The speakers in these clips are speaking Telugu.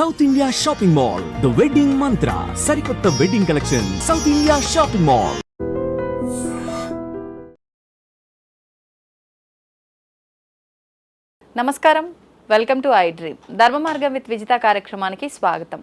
South India shopping mall the wedding Mantra సరికొత్త wedding collection south India shopping mall నమస్కారం. Welcome to I dream Dharma Margam with Vijitha కార్యక్రమానికి స్వాగతం.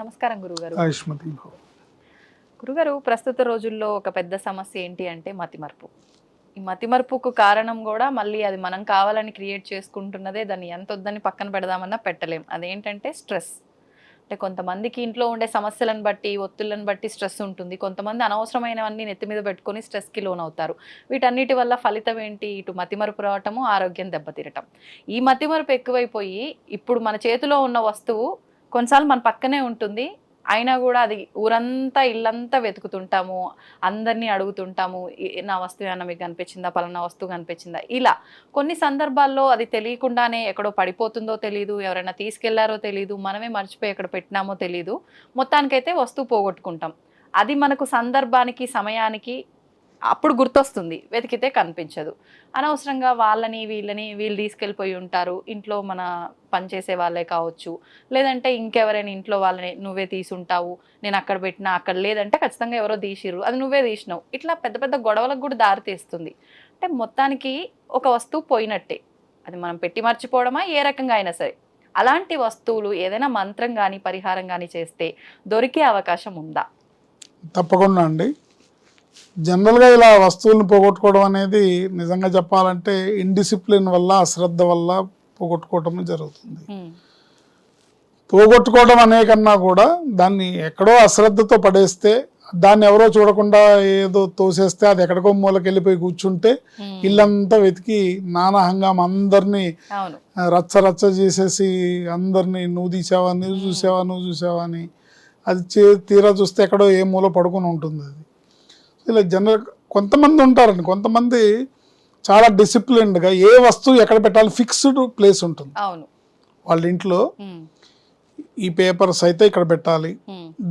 నమస్కారం గురుగారు. గురుగారు ప్రస్తుత రోజుల్లో ఒక పెద్ద సమస్య ఏంటి అంటే మతిమరుపు. ఈ మతిమరుపుకు కారణం కూడా మళ్ళీ అది మనం కావాలని క్రియేట్ చేసుకుంటున్నదే దాన్ని ఎంత వద్దని పక్కన పెడదామన్నా పెట్టలేం. అదేంటంటే స్ట్రెస్. అంటే కొంతమందికి ఇంట్లో ఉండే సమస్యలను బట్టి ఒత్తులను బట్టి స్ట్రెస్ ఉంటుంది. కొంతమంది అనవసరమైనవన్నీ నెత్తి మీద పెట్టుకొని స్ట్రెస్కి లోన్ అవుతారు వీటన్నిటి వల్ల ఫలితం ఏంటి? ఇటు మతిమరుపు రావటము ఆరోగ్యం దెబ్బతీరటం. ఈ మతిమరుపు ఎక్కువైపోయి ఇప్పుడు మన చేతిలో ఉన్న వస్తువు కొన్నిసార్లు మన పక్కనే ఉంటుంది. అయినా కూడా అది ఊరంతా ఇల్లంతా వెతుకుతుంటాము అందరినీ అడుగుతుంటాము నా వస్తువు ఏమన్నా మీకు కనిపించిందా? పలానా వస్తువు కనిపించిందా? ఇలా కొన్ని సందర్భాల్లో అది తెలియకుండానే ఎక్కడో పడిపోతుందో తెలియదు ఎవరైనా తీసుకెళ్ళారో తెలియదు మనమే మర్చిపోయి ఎక్కడ పెట్టినామో తెలియదు మొత్తానికైతే వస్తువు పోగొట్టుకుంటాం. అది మనకు సందర్భానికి సమయానికి అప్పుడు గుర్తొస్తుంది వెతికితే కనిపించదు. అనవసరంగా వాళ్ళని వీళ్ళని వీళ్ళు తీసుకెళ్ళిపోయి ఉంటారు. ఇంట్లో మన పనిచేసే వాళ్ళే కావచ్చు. లేదంటే ఇంకెవరైనా ఇంట్లో వాళ్ళని నువ్వే తీసుంటావు నేను అక్కడ పెట్టినా అక్కడ లేదంటే ఖచ్చితంగా ఎవరో తీసిర్రు అది నువ్వే తీసినావు. ఇట్లా పెద్ద పెద్ద గొడవలకు కూడా దారి తీస్తుంది. అంటే మొత్తానికి ఒక వస్తువు పోయినట్టే. అది మనం పెట్టి మర్చిపోవడమా? ఏ రకంగా అయినా సరే. అలాంటి వస్తువులు ఏదైనా మంత్రం కానీ పరిహారం కానీ చేస్తే దొరికే అవకాశం ఉందా? తప్పకుండా అండి. జనరల్గా ఇలా వస్తువులను పోగొట్టుకోవడం అనేది నిజంగా చెప్పాలంటే ఇండిసిప్లిన్ వల్ల అశ్రద్ధ వల్ల పోగొట్టుకోవటం జరుగుతుంది. పోగొట్టుకోవడం అనే కన్నా కూడా దాన్ని ఎక్కడో అశ్రద్ధతో పడేస్తే దాన్ని ఎవరో చూడకుండా ఏదో తోసేస్తే అది ఎక్కడికో మూలకి వెళ్ళిపోయి కూర్చుంటే ఇల్లంతా వెతికి నానా హంగామ అందరినీ రచ్చ రచ్చ చేసేసి అందరినీ నువ్వు తీసావా నువ్వు చూసావా నువ్వు చూసావా అని అది తీరా చూస్తే ఎక్కడో ఏ మూల పడుకొని ఉంటుంది అది. ఇలా జనరల్ కొంతమంది ఉంటారండి. కొంతమంది చాలా డిసిప్లిన్డ్గా ఏ వస్తువు ఎక్కడ పెట్టాలి ఫిక్స్డ్ ప్లేస్ ఉంటుంది. అవును. వాళ్ళ ఇంట్లో ఈ పేపర్స్ అయితే ఇక్కడ పెట్టాలి.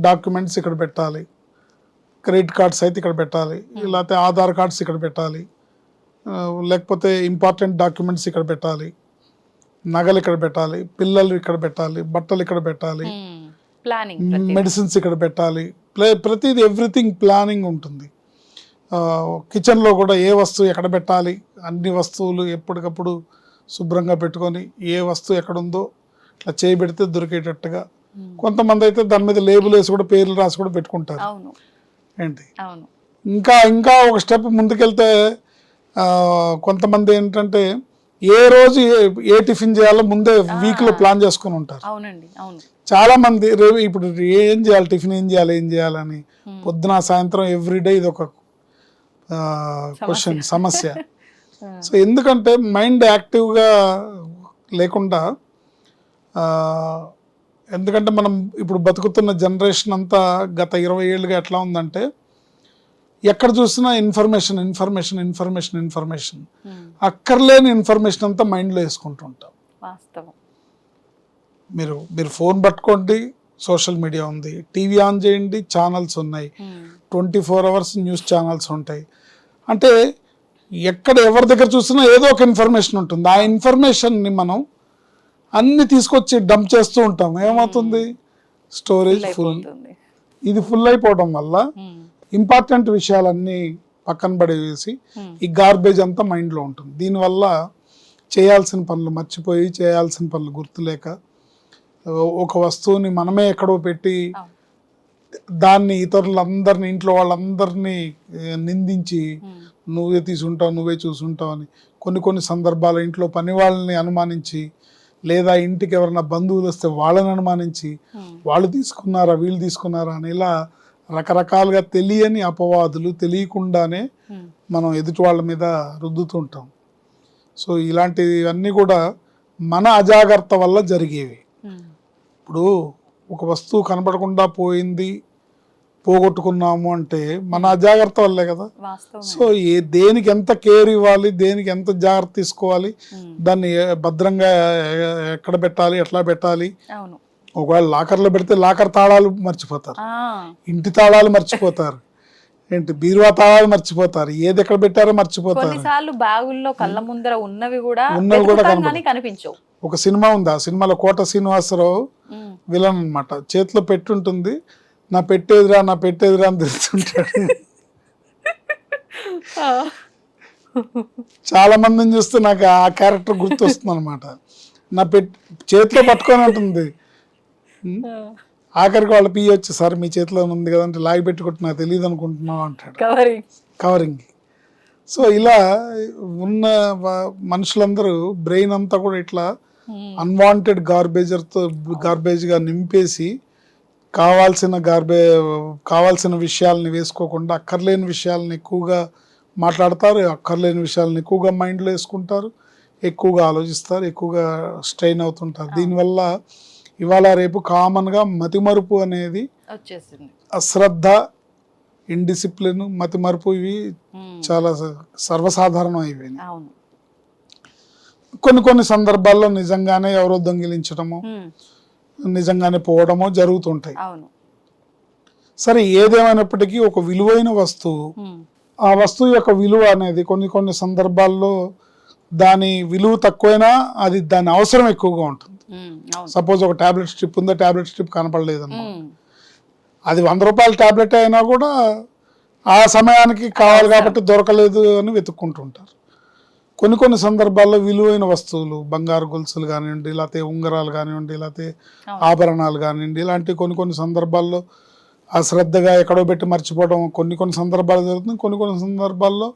డాక్యుమెంట్స్ ఇక్కడ పెట్టాలి. క్రెడిట్ కార్డ్స్ అయితే ఇక్కడ పెట్టాలి. లేకపోతే ఆధార్ కార్డ్స్ ఇక్కడ పెట్టాలి. లేకపోతే ఇంపార్టెంట్ డాక్యుమెంట్స్ ఇక్కడ పెట్టాలి. నగలు ఇక్కడ పెట్టాలి. పిల్లలు ఇక్కడ పెట్టాలి. బట్టలు ఇక్కడ పెట్టాలి. మెడిసిన్స్ ఇక్కడ పెట్టాలి. ప్లే ప్రతిది ఎవ్రీథింగ్ ప్లానింగ్ ఉంటుంది. కిచెన్లో కూడా ఏ వస్తువు ఎక్కడ పెట్టాలి? అన్ని వస్తువులు ఎప్పటికప్పుడు శుభ్రంగా పెట్టుకొని ఏ వస్తువు ఎక్కడ ఉందో ఇట్లా చేయబెడితే దొరికేటట్టుగా. కొంతమంది అయితే దాని మీద లేబుల్ వేసి కూడా పేర్లు రాసి కూడా పెట్టుకుంటారు. ఏంటి? ఇంకా ఇంకా ఒక స్టెప్ ముందుకెళ్తే కొంతమంది ఏంటంటే ఏ రోజు ఏ- టిఫిన్ చేయాలో ముందే వీక్లో ప్లాన్ చేసుకొని ఉంటారు. చాలా మంది రేపు ఇప్పుడు ఏం చేయాలి? టిఫిన్ ఏం చేయాలి? ఏం చేయాలని పొద్దున సాయంత్రం ఎవ్రీడే ఇది ఒక క్వశ్చన్ సమస్య. సో ఎందుకంటే మైండ్ యాక్టివ్గా లేకుండా ఎందుకంటే మనం ఇప్పుడు బతుకుతున్న జనరేషన్ అంతా గత ఇరవై ఏళ్ళుగా ఎట్లా ఉందంటే ఎక్కడ చూసినా ఇన్ఫర్మేషన్ ఇన్ఫర్మేషన్ ఇన్ఫర్మేషన్ ఇన్ఫర్మేషన్ అక్కర్లేని ఇన్ఫర్మేషన్ అంతా మైండ్లో వేసుకుంటుంటాం మీరు మీరు ఫోన్ పట్టుకోండి సోషల్ మీడియా ఉంది. టీవీ ఆన్ చేయండి ఛానల్స్ ఉన్నాయి. Twenty four hours news channels ఉంటాయి. అంటే ఎక్కడ ఎవరి దగ్గర చూసినా ఏదో ఒక ఇన్ఫర్మేషన్ ఉంటుంది. ఆ ఇన్ఫర్మేషన్ని మనం అన్ని తీసుకొచ్చి డంప్ చేస్తూ ఉంటాం. ఏమవుతుంది? Storage full. ఇది ఫుల్ అయిపోవడం వల్ల ఉమ్, ఇంపార్టెంట్ విషయాలన్నీ పక్కన పడేసి ఉమ్, ఈ గార్బేజ్ అంతా మైండ్లో ఉంటుంది. దీనివల్ల చేయాల్సిన పనులు మర్చిపోయి చేయాల్సిన పనులు గుర్తులేక ఒక వస్తువుని మనమే ఎక్కడో పెట్టి. దాన్ని ఇతరులందరినీ ఇంట్లో వాళ్ళందరినీ నిందించి నువ్వే తీసుంటావు నువ్వే చూసుంటావు అని కొన్ని కొన్ని సందర్భాలు ఇంట్లో పని వాళ్ళని అనుమానించి లేదా ఇంటికి ఎవరైనా బంధువులు వస్తే వాళ్ళని అనుమానించి వాళ్ళు తీసుకున్నారా వీళ్ళు తీసుకున్నారా అని ఇలా రకరకాలుగా తెలియని అపవాదులు తెలియకుండానే మనం ఎదుటి వాళ్ళ మీద రుద్దుతుంటాం సో ఇలాంటివన్నీ కూడా మన అజాగ్రత్త వల్ల జరిగేవి. ఇప్పుడు ఒక వస్తువు కనపడకుండా పోయింది పోగొట్టుకున్నాము అంటే మన అజాగ్రత్త వల్లే కదా. సో ఏ దేనికి ఎంత కేర్ ఇవ్వాలి దేనికి ఎంత జాగ్రత్త తీసుకోవాలి దాన్ని భద్రంగా ఎక్కడ పెట్టాలి ఎట్లా పెట్టాలి? ఒకవేళ లాకర్లో పెడితే లాకర్ తాళాలు మర్చిపోతారు. ఇంటి తాళాలు మర్చిపోతారు. ఏంటి బీరువా తాళాలు మర్చిపోతారు. ఏది ఎక్కడ పెట్టారో మర్చిపోతారు. కొన్నిసార్లు బ్యాగుల్లో కళ్ళ ముందర ఉన్నవి కూడా ఉన్నవి కూడా కనిపించవు. ఒక సినిమా ఉంది. ఆ సినిమాలో కోట శ్రీనివాసరావు. విలన్ అన్నమాట. చేతిలో పెట్టుంటుంది నా పెట్టేదిరా నా పెట్టేదిరా అని తిరుగుతుంటాడు ఆ. చాలా మందిని చూస్తే నాకు ఆ క్యారెక్టర్ గుర్తొస్తుంది అనమాట నా పెట్ చేతిలో పట్టుకొని ఉంటుంది. ఆఖరికి వాళ్ళ పియ్య వచ్చి సార్ మీ చేతిలో ఉంది కదంటే లాగి పెట్టుకుంటే నాకు తెలియదు అనుకుంటున్నావు అంటాడు. కవరింగ్ కవరింగ్ సో ఇలా ఉన్న మనుషులందరూ బ్రెయిన్ అంతా కూడా ఇట్లా అన్వాంటెడ్ గార్బేజర్తో గార్బేజ్గా నింపేసి కావాల్సిన గార్బే కావాల్సిన విషయాల్ని వేసుకోకుండా అక్కర్లేని విషయాలను ఎక్కువగా మాట్లాడతారు. అక్కర్లేని విషయాలను ఎక్కువగా మైండ్లో వేసుకుంటారు. ఎక్కువగా ఆలోచిస్తారు. ఎక్కువగా స్ట్రెయిన్ అవుతుంటారు. దీనివల్ల ఇవాళ రేపు కామన్గా మతిమరుపు అనేది వచ్చేసింది. అశ్రద్ధ ఇండిసిప్లిన్ మతిమరుపు ఇవి ఉమ్. చాలా సర్వసాధారణం అయిపోయింది. కొన్ని కొన్ని సందర్భాల్లో నిజంగానే ఎవరో దొంగిలించడము. నిజంగానే పోవడమో జరుగుతుంటాయి. సరే ఏదేమైనప్పటికీ ఒక విలువైన వస్తువు. ఆ వస్తువు యొక్క విలువ అనేది కొన్ని కొన్ని సందర్భాల్లో దాని విలువ తక్కువైనా అది దాని అవసరం ఎక్కువగా ఉంటుంది. సపోజ్ ఒక టాబ్లెట్ స్ట్రిప్ ఉందో టాబ్లెట్ స్ట్రిప్ కనపడలేదు ఉమ్. అది వంద రూపాయల టాబ్లెట్ అయినా కూడా ఆ సమయానికి కావాలి కాబట్టి దొరకలేదు అని వెతుక్కుంటుంటారు. కొన్ని కొన్ని సందర్భాల్లో విలువైన వస్తువులు బంగారు గొలుసులు కానివ్వండి లేకపోతే ఉంగరాలు కానివ్వండి లేకపోతే ఆభరణాలు కానివ్వండి ఇలాంటి కొన్ని కొన్ని సందర్భాల్లో అశ్రద్ధగా ఎక్కడో పెట్టి మర్చిపోవడం కొన్ని కొన్ని సందర్భాలు జరుగుతుంది. కొన్ని కొన్ని సందర్భాల్లో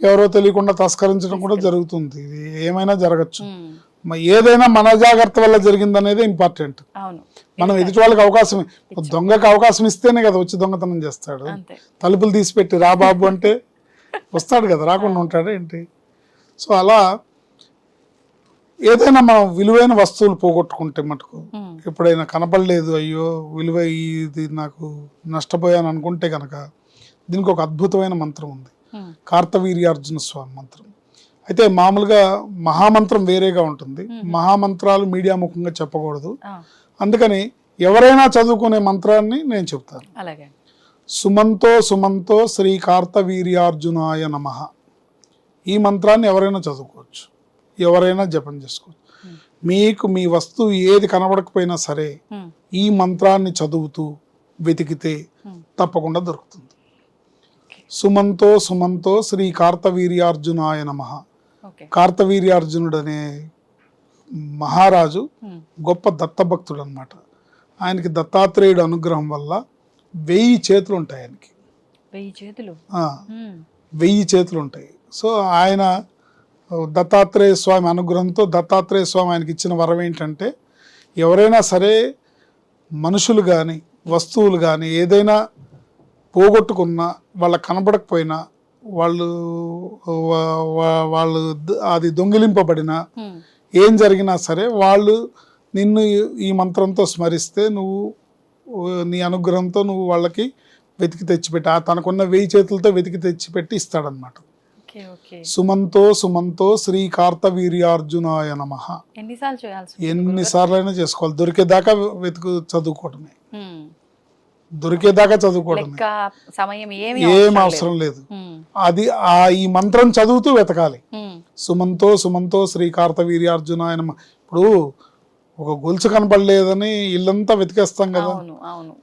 ఎవరో తెలియకుండా తస్కరించడం కూడా జరుగుతుంది. ఇది ఏమైనా జరగచ్చు. ఏదైనా మన జాగ్రత్త వల్ల జరిగింది అనేది ఇంపార్టెంట్ మనం ఎదుటి వాళ్ళకి అవకాశం దొంగకి అవకాశం ఇస్తేనే కదా వచ్చి దొంగతనం చేస్తాడు. తలుపులు తీసిపెట్టి రా బాబు అంటే వస్తాడు కదా రాకుండా ఉంటాడు ఏంటి? సో అలా ఏదైనా మనం విలువైన వస్తువులు పోగొట్టుకుంటే మటుకు. ఎప్పుడైనా కనపడలేదు అయ్యో విలువ ఇది నాకు నష్టపోయాను అనుకుంటే కనుక దీనికి ఒక అద్భుతమైన మంత్రం ఉంది. కార్తవీర్యార్జున స్వామి మంత్రం. అయితే మామూలుగా మహామంత్రం వేరేగా ఉంటుంది. మహామంత్రాలు మీడియా ముఖంగా చెప్పకూడదు. అందుకని ఎవరైనా చదువుకునే మంత్రాన్ని నేను చెప్తాను. సుమంతో సుమంతో శ్రీ కార్తవీర్యార్జునాయ నమ. ఈ మంత్రాన్ని ఎవరైనా చదువుకోవచ్చు. ఎవరైనా జపం చేసుకోవచ్చు. మీకు మీ వస్తువు ఏది కనబడకపోయినా సరే ఉమ్. ఈ మంత్రాన్ని చదువుతూ వెతికితే తప్పకుండా దొరుకుతుంది. సుమంతో సుమంతో శ్రీ కార్తవీర్యార్జునాయ నమ. కార్తవీర్యార్జునుడు అనే మహారాజు. గొప్ప దత్తభక్తుడు అనమాట ఆయనకి దత్తాత్రేయుడు అనుగ్రహం వల్ల వెయ్యి చేతులు ఉంటాయి ఆయనకి. వెయ్యి చేతులు. వెయ్యి చేతులు ఉంటాయి సో ఆయన దత్తాత్రేయ స్వామి అనుగ్రహంతో దత్తాత్రేయ స్వామి ఆయనకి ఇచ్చిన వరం ఏంటంటే ఎవరైనా సరే మనుషులు కానీ వస్తువులు కానీ ఏదైనా పోగొట్టుకున్నా వాళ్ళకి కనబడకపోయినా వాళ్ళు వాళ్ళు అది దొంగిలింపబడినా. ఏం జరిగినా సరే వాళ్ళు నిన్ను ఈ- మంత్రంతో స్మరిస్తే నువ్వు నీ అనుగ్రహంతో నువ్వు వాళ్ళకి వెతికి తెచ్చిపెట్టి ఆ తనకున్న వెయ్యి చేతులతో వెతికి తెచ్చిపెట్టి ఇస్తాడనమాట సుమంతో సుమంతో శ్రీ కార్తవీర్యార్జునాయ నమ. ఎన్నిసార్లు చేయాల్సి? ఎన్నిసార్లైనా చేసుకోవాలి. దొరికేదాకా వెతుకు చదువుకోవడమే ఉమ్. దొరికేదాకా లెక్క సమయం ఏం అవసరం లేదు. అది ఆ ఈ మంత్రం చదువుతూ వెతకాలి. సుమంతో సుమంతో శ్రీ కార్తవీర్యార్జునాయ నమ. ఇప్పుడు ఒక గొలుసు కనపడలేదని ఇల్లంతా వెతికేస్తాం కదా.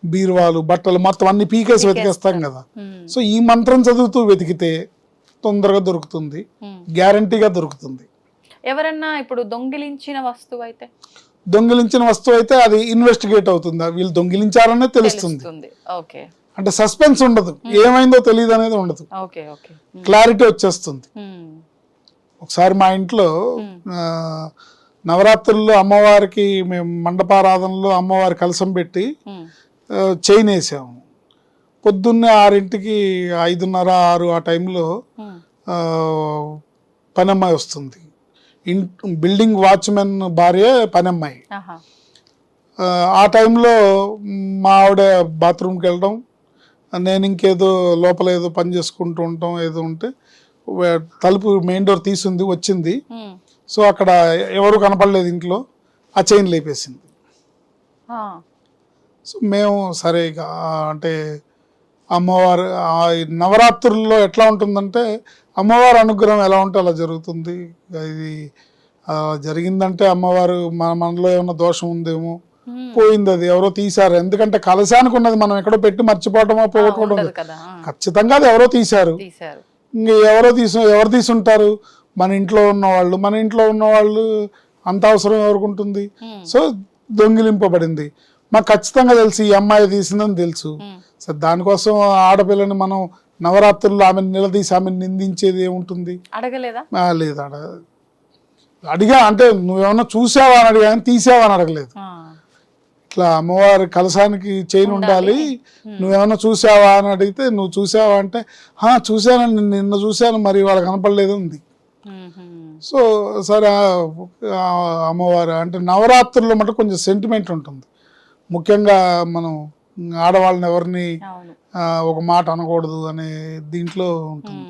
బీరువాలు బట్టలు మొత్తం అన్ని పీకేసి వెతికేస్తాం కదా. సో ఈ మంత్రం చదువుతూ వెతికితే తొందరగా దొరుకుతుంది. గ్యారంటీగా దొరుకుతుంది. ఎవరన్నా ఇప్పుడు దొంగిలించిన వస్తువు అయితే? దొంగిలించిన వస్తువు అయితే అది ఇన్వెస్టిగేట్ అవుతుంది. వీళ్ళు దొంగిలించారనే తెలుస్తుంది. అంటే సస్పెన్స్ ఉండదు. ఏమైందో తెలియదు అనేది ఉండదు. క్లారిటీ వచ్చేస్తుంది. ఒకసారి మా ఇంట్లో నవరాత్రుల్లో అమ్మవారికి మేము మండపారాధనలో అమ్మవారి కలసం పెట్టి చైన్ వేసాము పొద్దున్నే ఆరింటికి ఐదున్నర ఆరు ఆ టైంలో పనమ్మాయి వస్తుంది. ఇన్ బిల్డింగ్ వాచ్మెన్ భార్య పనమ్మాయి. ఆ, టైంలో మా ఆవిడ బాత్రూమ్కి వెళ్ళడం నేను ఇంకేదో లోపల ఏదో పని చేసుకుంటూ ఉంటాం ఏదో ఉంటే తలుపు మెయిన్ డోర్ తీసుంది వచ్చింది. సో అక్కడ ఎవరు కనపడలేదు ఇంట్లో ఆ చైన్ లేపేసింది. సో మేము సరే అంటే అమ్మవారు ఆ నవరాత్రుల్లో ఎట్లా ఉంటుందంటే అమ్మవారి అనుగ్రహం ఎలా ఉంటే అలా జరుగుతుంది. ఇది జరిగిందంటే అమ్మవారు మన మనలో ఏమైనా దోషం ఉందేమో పోయింది అది ఎవరో తీశారు. ఎందుకంటే కలశానికి ఉన్నది మనం ఎక్కడో పెట్టి మర్చిపోవటమో పోగొట్టుకోవడం ఖచ్చితంగా అది ఎవరో తీశారు. తీశారు. ఇంక ఎవరో తీసు ఎవరు తీసుంటారు? మన ఇంట్లో ఉన్న వాళ్ళు. మన ఇంట్లో ఉన్న వాళ్ళు అంత అవసరం ఎవరికి ఉంటుంది? సో దొంగిలింపబడింది. మాకు ఖచ్చితంగా తెలుసు ఈ అమ్మాయి తీసిందని తెలుసు. సో దానికోసం ఆడపిల్లని మనం నవరాత్రుల్లో ఆమెను నిలదీసి ఆమెను నిందించేది ఏముంటుంది? అడగలేదా? లేదు అడ అడిగా అంటే నువ్వేమన్నా చూసావా అని అడిగా కానీ తీసావా అని అడగలేదు. ఇట్లా అమ్మవారి కలశానికి చైన్ ఉండాలి. నువ్వేమన్నా చూసావా అని అడిగితే నువ్వు చూసావా? అంటే "హా, చూశానండి నిన్న చూశాను మరి వాళ్ళ కనపడలేదు ఉంది. సో సరే అమ్మవారు అంటే నవరాత్రుల్లో మటు కొంచెం సెంటిమెంట్ ఉంటుంది. ముఖ్యంగా మనం ఆడవాళ్ళని ఎవరిని ఒక మాట అనకూడదు అనే దీంట్లో ఉంటుంది.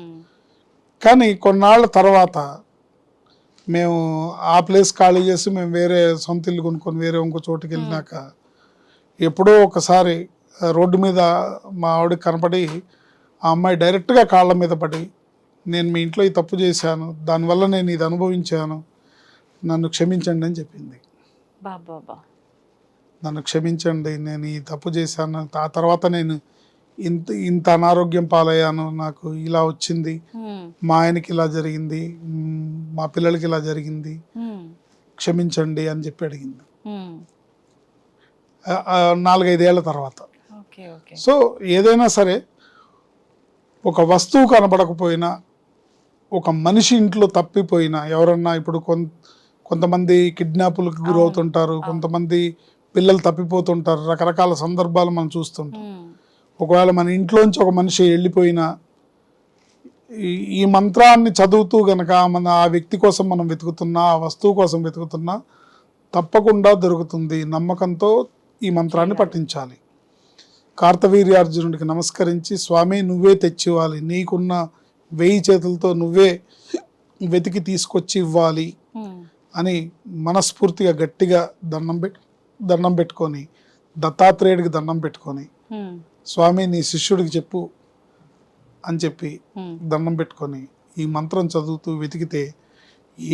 కానీ కొన్నాళ్ళ తర్వాత మేము ఆ ప్లేస్ ఖాళీ చేసి మేము వేరే సొంత ఇల్లు కొనుక్కొని వేరే ఇంకో చోటుకి వెళ్ళినాక ఎప్పుడో ఒకసారి రోడ్డు మీద మా ఆవిడకి కనపడి ఆ అమ్మాయి డైరెక్ట్గా కాళ్ళ మీద పడి నేను మీ ఇంట్లో ఈ తప్పు చేశాను దానివల్ల నేను ఇది అనుభవించాను నన్ను క్షమించండి అని చెప్పింది. బాబా. నన్ను క్షమించండి నేను ఈ తప్పు చేశాను. ఆ తర్వాత నేను ఇంత ఇంత అనారోగ్యం పాలయ్యాను. నాకు ఇలా వచ్చింది. మా ఆయనకి ఇలా జరిగింది. మ్, పిల్లలకి ఇలా జరిగింది. క్షమించండి అని చెప్పి అడిగింది. నాలుగైదేళ్ళ తర్వాత. సో ఏదైనా సరే ఒక వస్తువు కనపడకపోయినా ఒక మనిషి ఇంట్లో తప్పిపోయినా ఎవరన్నా ఇప్పుడు కొంతమంది కిడ్నాపులకు గురవుతుంటారు కొంతమంది పిల్లలు తప్పిపోతుంటారు. రకరకాల సందర్భాలు మనం చూస్తుంటాం. ఒకవేళ మన ఇంట్లోంచి ఒక మనిషి వెళ్ళిపోయినా ఈ- మంత్రాన్ని చదువుతూ గనక మన ఆ వ్యక్తి కోసం మనం వెతుకుతున్నా ఆ వస్తువు కోసం వెతుకుతున్నా తప్పకుండా దొరుకుతుంది నమ్మకంతో ఈ మంత్రాన్ని పఠించాలి. కార్తవీర్యార్జునుడికి నమస్కరించి స్వామి నువ్వే తెచ్చివ్వాలి. నీకున్న వెయ్యి చేతులతో నువ్వే వెతికి తీసుకొచ్చి ఇవ్వాలి అని మనస్ఫూర్తిగా గట్టిగా దండం పెట్ దండం పెట్టుకొని దత్తాత్రేయుడికి దండం పెట్టుకొని స్వామి నీ శిష్యుడికి చెప్పు అని చెప్పి. దండం పెట్టుకొని ఈ మంత్రం చదువుతూ వెతికితే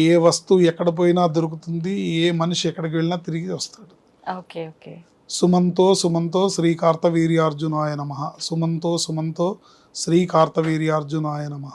ఏ వస్తువు ఎక్కడ పోయినా దొరుకుతుంది ఏ మనిషి ఎక్కడికి వెళ్ళినా తిరిగి వస్తాడు. Okay okay. సుమంతో సుమంతో శ్రీ కార్తవీర్యార్జునాయ నమ. సుమంతో సుమంతో శ్రీ కార్తవీర్యార్జునాయ నమ.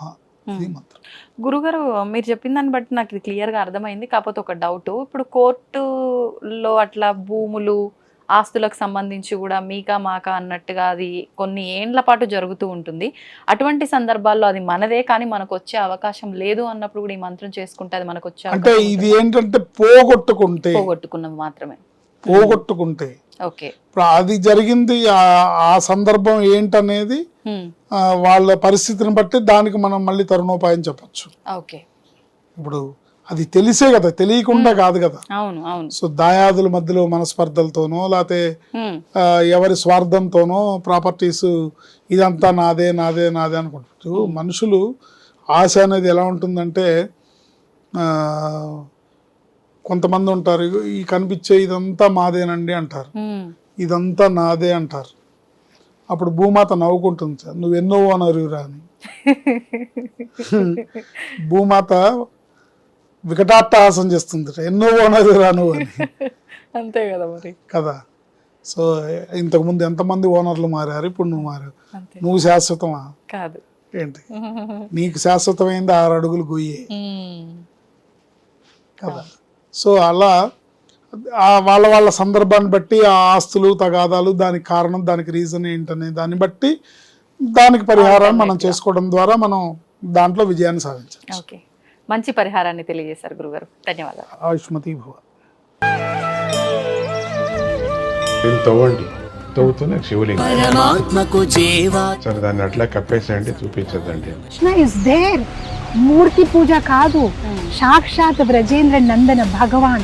గురుగారు మీరు చెప్పిన దాన్ని బట్టి నాకు ఇది క్లియర్గా అర్థమైంది. కాకపోతే ఒక డౌట్. ఇప్పుడు కోర్టులో అట్లా భూములు ఆస్తులకు సంబంధించి కూడా మీకా మాకా అన్నట్టుగా అది కొన్ని ఏండ్ల పాటు జరుగుతూ ఉంటుంది. అటువంటి సందర్భాల్లో అది మనదే కానీ మనకు వచ్చే అవకాశం లేదు అన్నప్పుడు కూడా ఈ మంత్రం చేసుకుంటే అది మనకు వచ్చే అంటే ఇది ఏంటంటే పోగొట్టుకుంటే. ఉంటుంది. పోగొట్టుకున్నవి మాత్రమే. పోగొట్టుకుంటే. ఓకే. ఇప్పుడు అది జరిగింది ఆ- సందర్భం ఏంటనేది వాళ్ళ పరిస్థితిని బట్టి దానికి మనం మళ్ళీ తరుణోపాయం చెప్పచ్చు. ఓకే ఇప్పుడు అది తెలిసే కదా తెలియకుండా కాదు కదా. అవును అవును. సో దాయాదుల మధ్యలో మనస్పర్ధలతోనో లేకపోతే. ఆ, ఎవరి స్వార్థంతోనో ప్రాపర్టీస్ ఇదంతా నాదే నాదే నాదే అనుకుంటారు మనుషులు ఆశ అనేది ఎలా ఉంటుందంటే ఆ, కొంతమంది ఉంటారు "ఇగో ఈ కనిపించే ఇదంతా మాదేనండి అంటారు. ఇదంతా నాదే అంటారు. అప్పుడు భూమాత నవ్వుకుంటుంది సార్. నువ్వు ఎన్నో ఓనరురా అని. భూమాత వికటాట్టహాసం చేస్తుంది ఎన్నో ఓనరురా నువ్వు అని. అంతే కదా మరి. కదా. సో ఇంతకుముందు ఎంతమంది ఓనర్లు మారారు ఇప్పుడు నువ్వు మారావు. నువ్వు శాశ్వతమా? కాదు. ఏంటి? నీకు శాశ్వతమైంది ఆరు అడుగులు గొయ్యే. కదా. సో అలా వాళ్ళ వాళ్ళ సందర్భాన్ని బట్టి ఆ ఆస్తులు తగాదాలు దానికి కారణం దానికి రీజన్ ఏంటనే దాన్ని బట్టి దానికి పరిహారం మనం చేసుకోవడం ద్వారా మనం దాంట్లో విజయాన్ని సాధించవచ్చు. ఓకే. మంచి పరిహారాన్ని తెలియజేశారు గురుగారు. ధన్యవాదాలు. ఆయుష్మతి భవ. దీన్ని తవ్వండి. తవ్వుతూనే శివలింగం. పరమాత్మకు జీవా. సరే దాన్ని అట్లా కప్పేసేయండి చూపించదండి కృష్ణ ఇస్ దేర్ మూర్తి పూజ కాదు. సాక్షాత్ బ్రజేంద్ర నందన భగవాన్.